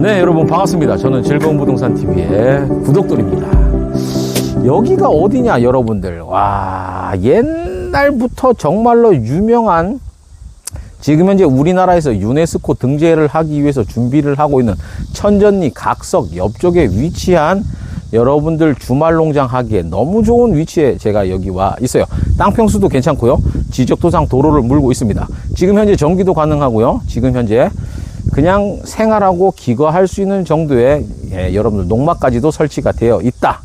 네, 여러분 반갑습니다. 저는 즐거운 부동산 TV의 구독돌입니다. 여기가 어디냐, 여러분들. 와, 옛날부터 정말로 유명한 지금 현재 우리나라에서 유네스코 등재를 하기 위해서 준비를 하고 있는 천전리 각석 옆쪽에 위치한 여러분들 주말 농장 하기에 너무 좋은 위치에 제가 여기 와 있어요. 땅 평수도 괜찮고요. 지적 도상 도로를 물고 있습니다. 지금 현재 전기도 가능하고요. 지금 현재 그냥 생활하고 기거할 수 있는 정도의 예, 여러분들 농막까지도 설치가 되어 있다.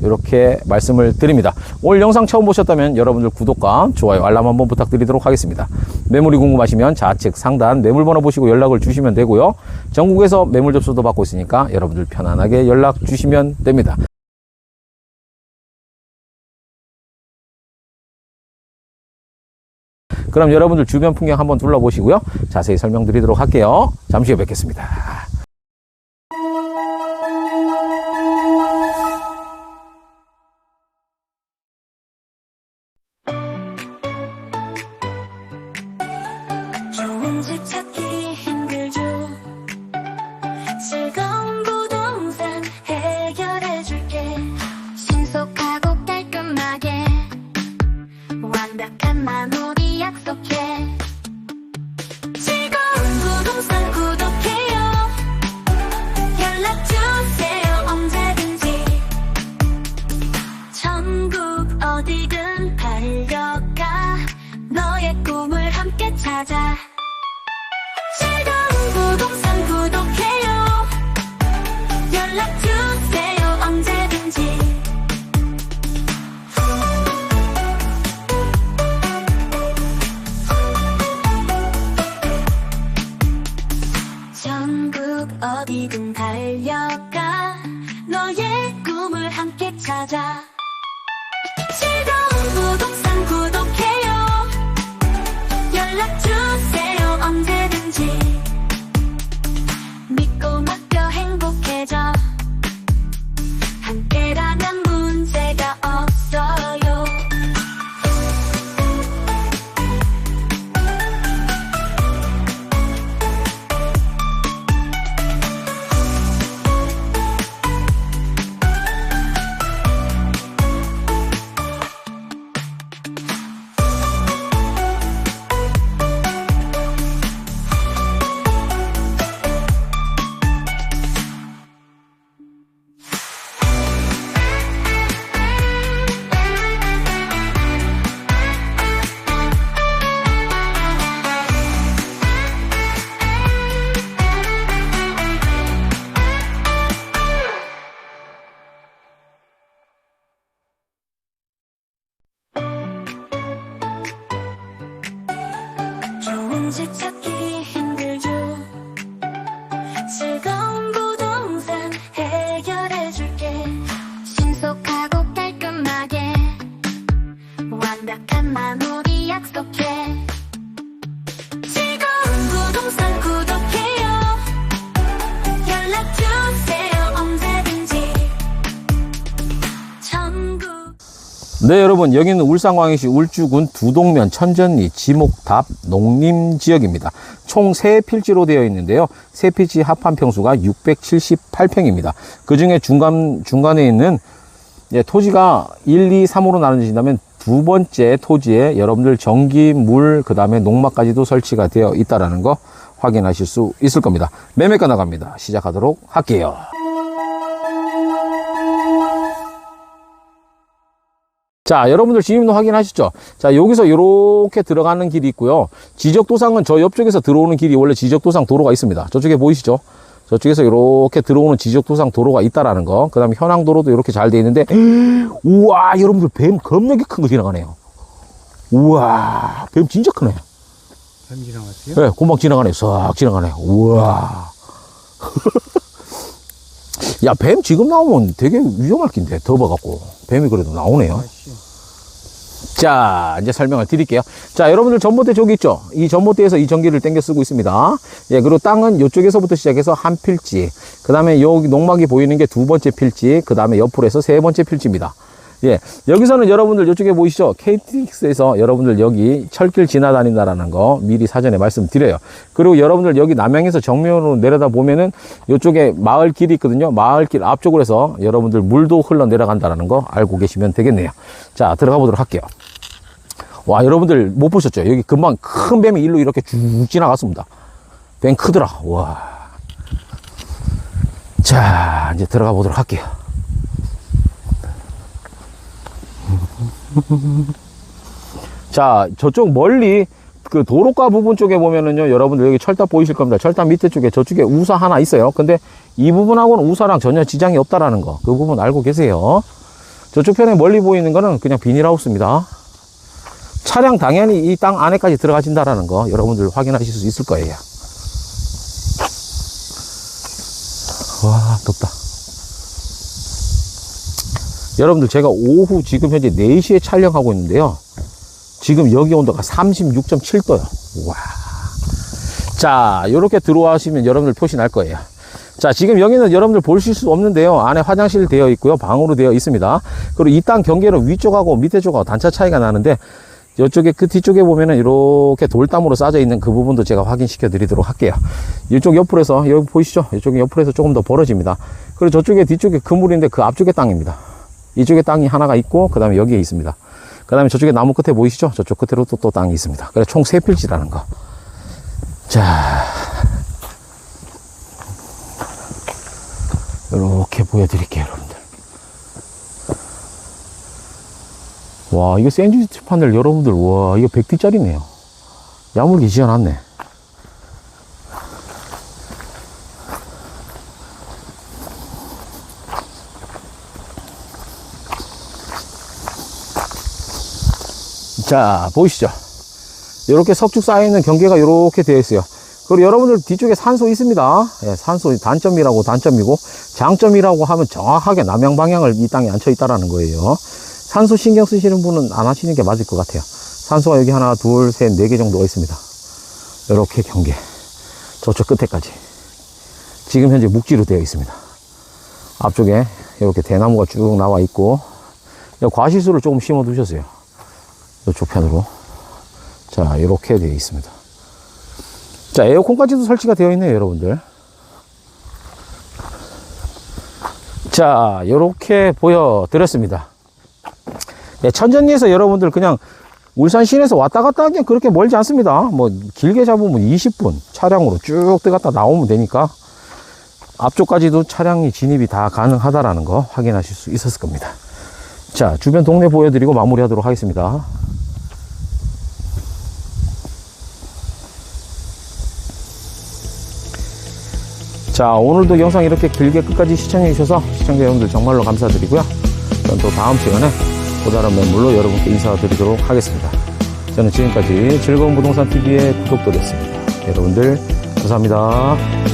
이렇게 말씀을 드립니다. 오늘 영상 처음 보셨다면 여러분들 구독과 좋아요, 알람 한번 부탁드리도록 하겠습니다. 매물이 궁금하시면 좌측 상단 매물번호 보시고 연락을 주시면 되고요. 전국에서 매물 접수도 받고 있으니까 여러분들 편안하게 연락 주시면 됩니다. 그럼 여러분들 주변 풍경 한번 둘러보시고요. 자세히 설명드리도록 할게요. 잠시 후에 뵙겠습니다. 완벽한 마무리 약속해. 즐거운 부동산 구독해요. 연락주세요 언제든지. 전국 어디든 달려가. 너의 꿈을 함께 찾아 어디든 달려가. 너의 꿈을 함께 찾아 좋 네, 여러분, 여기는 울산광역시 울주군 두동면 천전리 지목답 농림지역입니다. 총 세필지로 되어 있는데요. 세필지 합한 평수가 678평입니다. 그 중에 중간, 중간에 있는 예, 토지가 1, 2, 3으로 나눠진다면 두 번째 토지에 여러분들 전기, 물, 그 다음에 농막까지도 설치가 되어 있다는 거 확인하실 수 있을 겁니다. 매매가 나갑니다. 시작하도록 할게요. 자, 여러분들 지금도 확인하셨죠? 자, 여기서 이렇게 들어가는 길이 있고요. 지적도상은 저 옆쪽에서 들어오는 길이 원래 지적도상 도로가 있습니다. 저쪽에 보이시죠? 저쪽에서 이렇게 들어오는 지적도상 도로가 있다라는 거. 그 다음에 현황도로도 이렇게 잘 돼 있는데, 우와, 여러분들 뱀 겁나게 큰 거 지나가네요. 우와, 뱀 진짜 크네. 뱀 지나갔어요? 네, 고막 지나가네. 싹 지나가네. 우와. 야, 뱀 지금 나오면 되게 위험할 낀데, 덮어갖고. 뱀이 그래도 나오네요. 자, 이제 설명을 드릴게요. 자, 여러분들 전봇대 저기 있죠? 이 전봇대에서 이 전기를 땡겨 쓰고 있습니다. 예, 그리고 땅은 이쪽에서부터 시작해서 한 필지. 그 다음에 여기 농막이 보이는 게 두 번째 필지. 그 다음에 옆으로 해서 세 번째 필지입니다. 예, 여기서는 여러분들 이쪽에 보이시죠? KTX에서 여러분들 여기 철길 지나다닌다라는 거 미리 사전에 말씀드려요. 그리고 여러분들 여기 남양에서 정면으로 내려다 보면은 이쪽에 마을 길이 있거든요. 마을 길 앞쪽으로 해서 여러분들 물도 흘러 내려간다라는 거 알고 계시면 되겠네요. 자, 들어가 보도록 할게요. 와, 여러분들 못 보셨죠? 여기 금방 큰 뱀이 일로 이렇게 쭉 지나갔습니다. 뱀 크더라. 와. 자, 이제 들어가 보도록 할게요. 자, 저쪽 멀리 그 도로가 부분 쪽에 보면은요, 여러분들 여기 철탑 보이실 겁니다. 철탑 밑에 쪽에 저쪽에 우사 하나 있어요. 근데 이 부분하고는 우사랑 전혀 지장이 없다라는 거. 그 부분 알고 계세요. 저쪽 편에 멀리 보이는 거는 그냥 비닐하우스입니다. 차량 당연히 이 땅 안에까지 들어가진다라는 거 여러분들 확인하실 수 있을 거예요. 와, 덥다. 여러분들 제가 오후 지금 현재 4시에 촬영하고 있는데요. 지금 여기 온도가 36.7도요. 와. 자, 이렇게 들어와시면 여러분들 표시 날 거예요. 자, 지금 여기는 여러분들 보실 수 없는데요. 안에 화장실 되어 있고요. 방으로 되어 있습니다. 그리고 이 땅 경계로 위쪽하고 밑에 쪽하고 단차 차이가 나는데 이쪽에 그 뒤쪽에 보면은 이렇게 돌담으로 쌓여 있는 그 부분도 제가 확인시켜 드리도록 할게요. 이쪽 옆으로 해서 여기 보이시죠? 이쪽에 옆으로 해서 조금 더 벌어집니다. 그리고 저쪽에 뒤쪽에 그물인데 그 앞쪽에 땅입니다. 이쪽에 땅이 하나가 있고 그 다음에 여기에 있습니다. 그 다음에 저쪽에 나무 끝에 보이시죠? 저쪽 끝으로 또, 또 땅이 있습니다. 그래서 총 세 필지라는 거. 자. 이렇게 보여드릴게요, 여러분들. 와, 이거 샌드위치 판넬 여러분들, 와, 이거 100T짜리네요. 야물게 지어놨네. 자, 보이시죠? 이렇게 석축 쌓여있는 경계가 이렇게 되어 있어요. 그리고 여러분들 뒤쪽에 산소 있습니다. 예, 산소 단점이라고 단점이고 장점이라고 하면 정확하게 남양 방향을 이 땅에 앉혀 있다라는 거예요. 산소 신경 쓰시는 분은 안 하시는 게 맞을 것 같아요. 산소가 여기 하나, 둘, 셋, 네 개 정도가 있습니다. 이렇게 경계. 저쪽 끝에까지. 지금 현재 묵지로 되어 있습니다. 앞쪽에 이렇게 대나무가 쭉 나와 있고, 과실수를 조금 심어 두셨어요. 이쪽 편으로. 자, 이렇게 되어 있습니다. 자, 에어컨까지도 설치가 되어 있네요, 여러분들. 자, 이렇게 보여드렸습니다. 네, 천전리에서 여러분들 그냥 울산 시내에서 왔다 갔다 하기엔 그렇게 멀지 않습니다. 뭐, 길게 잡으면 20분 차량으로 쭉 들어갔다 나오면 되니까 앞쪽까지도 차량이 진입이 다 가능하다라는 거 확인하실 수 있었을 겁니다. 자, 주변 동네 보여드리고 마무리하도록 하겠습니다. 자, 오늘도 영상 이렇게 길게 끝까지 시청해 주셔서 시청자 여러분들 정말로 감사드리고요. 저는 또 다음 시간에 또 다른 매물로 여러분께 인사드리도록 하겠습니다. 저는 지금까지 즐거운 부동산 TV의 구독도였습니다. 여러분들 감사합니다.